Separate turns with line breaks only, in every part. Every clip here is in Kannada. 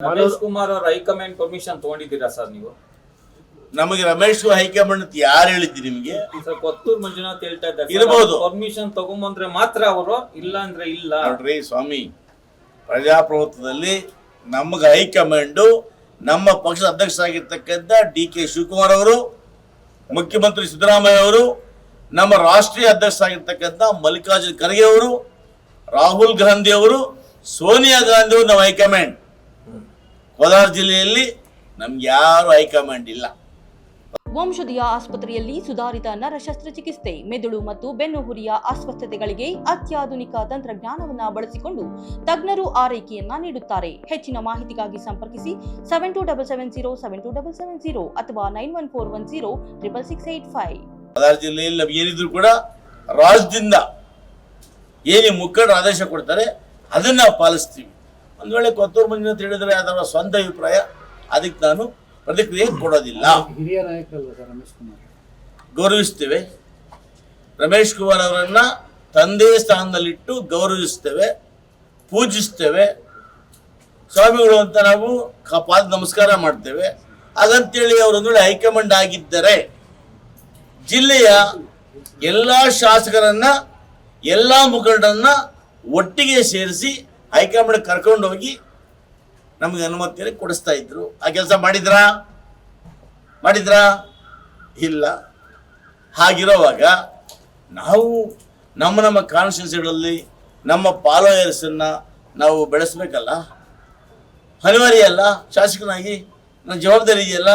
ರಮೇಶ್ ಕುಮಾರ್ ಅವ್ರ ಹೈಕಮಾಂಡ್ ಪರ್ಮಿಷನ್ ತಗೊಂಡಿದ್ದೀರಾ ಸರ್ ನೀವು?
ನಮಗೆ ರಮೇಶ್ ಹೈಕಮಾಂಡ್ ಅಂತ ಯಾರು ಹೇಳಿದ್ರಿ ನಿಮಗೆ?
ಸರ್ ಕೊತ್ತೂರ್ ಮಂಜುನಾಥ್ ಹೇಳ್ತಾ ಇದ್ದಾರೆ
ಇರ್ಬೋದು.
ಪರ್ಮಿಷನ್ ತಗೊಂಬಂದ್ರೆ ಮಾತ್ರ ಅವರು ಇಲ್ಲ ಅಂದ್ರೆ ಇಲ್ಲ.
ನೋಡ್ರಿ ಸ್ವಾಮಿ ಪ್ರಜಾಪ್ರಭುತ್ವದಲ್ಲಿ ನಮಗೆ ಹೈಕಮಾಂಡು ನಮ್ಮ ಪಕ್ಷದ ಅಧ್ಯಕ್ಷರಾಗಿರ್ತಕ್ಕಂಥ ಡಿ ಕೆ ಶಿವಕುಮಾರ್ ಅವರು ಮುಖ್ಯಮಂತ್ರಿ ಸಿದ್ದರಾಮಯ್ಯ ಅವರು ನಮ್ಮ ರಾಷ್ಟ್ರೀಯ ಅಧ್ಯಕ್ಷರಾಗಿರ್ತಕ್ಕಂಥ ಮಲ್ಲಿಕಾರ್ಜುನ್ ಖರ್ಗೆ ಅವರು ರಾಹುಲ್ ಗಾಂಧಿ ಅವರು ಸೋನಿಯಾ ಗಾಂಧಿ ಅವರು ನಮ್ಮ ಹೈಕಮಾಂಡ್ ಕೋಲಾರ ಜಿಲ್ಲೆಯಲ್ಲಿ ನಮ್ಗೆ ಯಾರು ಹೈಕಮಾಂಡ್ ಇಲ್ಲ.
ವಂಶದಿಯ ಆಸ್ಪತ್ರೆಯಲ್ಲಿ ಸುಧಾರಿತ ನರ ಶಸ್ತ್ರಚಿಕಿತ್ಸೆ ಮೆದುಳು ಮತ್ತು ಬೆನ್ನುಹುರಿಯ ಅಸ್ವಸ್ಥತೆಗಳಿಗೆ ಅತ್ಯಾಧುನಿಕ ತಂತ್ರಜ್ಞಾನವನ್ನ ಬಳಸಿಕೊಂಡು ತಜ್ಞರು ಆರೈಕೆಯನ್ನ ನೀಡುತ್ತಾರೆ. ಹೆಚ್ಚಿನ ಮಾಹಿತಿಗಾಗಿ ಸಂಪರ್ಕಿಸಿ seven two double seven zero seven two double seven zero ಅಥವಾ nine one four one zero triple six eight five
Kolar ಜಿಲ್ಲೆಯಲ್ಲಿ ಏನಿದ್ರು ಕೂಡ ರಾಜ್ಯದಿಂದ ಏನೇ ಮುಖಂಡರು ಆದೇಶ ಕೊಡ್ತಾರೆ ಅದನ್ನ ಪಾಲಿಸ್ತೀವಿ. ಒಂದು ವೇಳೆ ಕೊತ್ತೂರು ಮಂಜುನಾಥ್ ಹೇಳಿದ್ರೆ ಅದರ ಸ್ವಂತ ಅಭಿಪ್ರಾಯ. ಅದಕ್ಕೆ ನಾನು ಪ್ರತಿಕ್ರಿಯೆ ಕೊಡೋದಿಲ್ಲ.
ಹಿರಿಯ ನಾಯಕ ಸರ್ ರಮೇಶ್ ಕುಮಾರ್.
ಗೌರವಿಸ್ತೇವೆ. ರಮೇಶ್ ಕುಮಾರ್ ಅವರನ್ನ ತಂದೆ ಸ್ಥಾನದಲ್ಲಿಟ್ಟು ಗೌರವಿಸ್ತೇವೆ ಪೂಜಿಸ್ತೇವೆ. ಸ್ವಾಮಿಗಳು ಅಂತ ನಾವು ಪಾದ ನಮಸ್ಕಾರ ಮಾಡ್ತೇವೆ. ಅದಂತೇಳಿ ಅವರೊಂದು ವೇಳೆ ಹೈಕಮಾಂಡ್ ಆಗಿದ್ದರೆ ಜಿಲ್ಲೆಯ ಎಲ್ಲ ಶಾಸಕರನ್ನ ಎಲ್ಲ ಮುಖಂಡರನ್ನ ಒಟ್ಟಿಗೆ ಸೇರಿಸಿ ಹೈಕಮಾಂಡ್ ಕರ್ಕೊಂಡು ಹೋಗಿ ನಮಗೆ ಅನುಮತಿಯನ್ನು ಕೊಡಿಸ್ತಾ ಇದ್ರು. ಆ ಕೆಲಸ ಮಾಡಿದ್ರಾ? ಮಾಡಿದ್ರಾ? ಇಲ್ಲ. ಹಾಗಿರೋವಾಗ ನಾವು ನಮ್ಮ ನಮ್ಮ ಕಾನ್ಸ್ಟಿಟ್ಯೂನ್ಸಿಗಳಲ್ಲಿ ನಮ್ಮ ಫಾಲೋಯರ್ಸನ್ನು ನಾವು ಬೆಳೆಸ್ಬೇಕಲ್ಲ? ಅನಿವಾರ್ಯ ಅಲ್ಲ ಶಾಸಕನಾಗಿ ನನ್ನ ಜವಾಬ್ದಾರಿ ಇದೆಯಲ್ಲ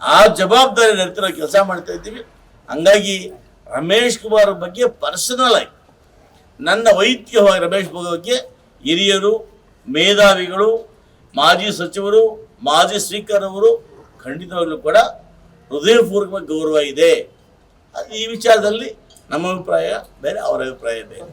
ಆ ಜವಾಬ್ದಾರಿ ನಡ್ತಿರೋ ಕೆಲಸ ಮಾಡ್ತಾ ಇದ್ದೀವಿ. ಹಂಗಾಗಿ ರಮೇಶ್ ಕುಮಾರ್ ಬಗ್ಗೆ ಪರ್ಸನಲ್ ಆಗಿ ನನ್ನ ವೈಯಕ್ತಿಕವಾಗಿ ರಮೇಶ್ ಬಗ್ಗೆ ಹಿರಿಯರು, ಮೇಧಾವಿಗಳು, ಮಾಜಿ ಸಚಿವರು, ಮಾಜಿ ಸ್ಪೀಕರ್ ಅವರು ಖಂಡಿತವಾಗ್ಲೂ ಕೂಡ ಹೃದಯಪೂರ್ವಕ ಗೌರವ ಇದೆ. ಈ ವಿಚಾರದಲ್ಲಿ ನಮ್ಮ ಅಭಿಪ್ರಾಯ ಬೇರೆ, ಅವರ ಅಭಿಪ್ರಾಯ ಬೇರೆ.